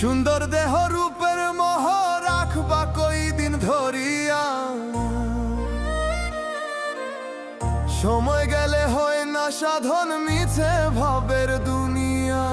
সুন্দর দেহ রূপের মোহ রাখবা কই দিন ধরিয়া। সময় গেলে হয় না সাধন, মিছে ভাবের দুনিয়া।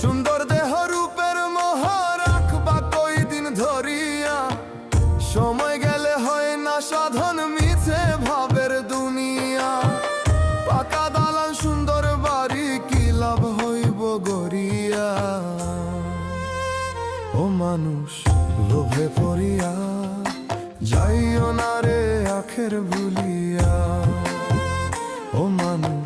সুন্দর দেহ রূপের মোহ রাখবা কই দিন ধরিয়া। সময় ও মানুষ লোভে পড়িয়া যাইও না রে আখের ভুলিয়া। ও মানুষ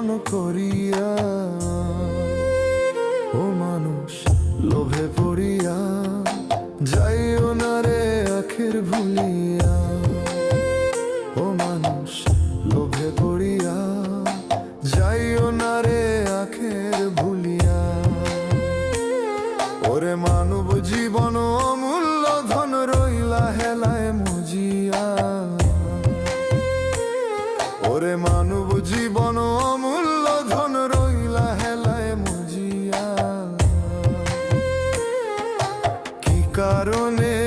স্মরণ করিয়া, ও মানুষ, লোভে পড়িয়া, যাইও না রে আখের ভুলিয়া। ও মানুষ, লোভে পড়িয়া, যাইও না রে আখের ভুলিয়া। ওরে মানব জীবন অমূল্য ধন রইলা হেলায় মুজিয়া। ওরে মানব জীবন অমূল্য কারণে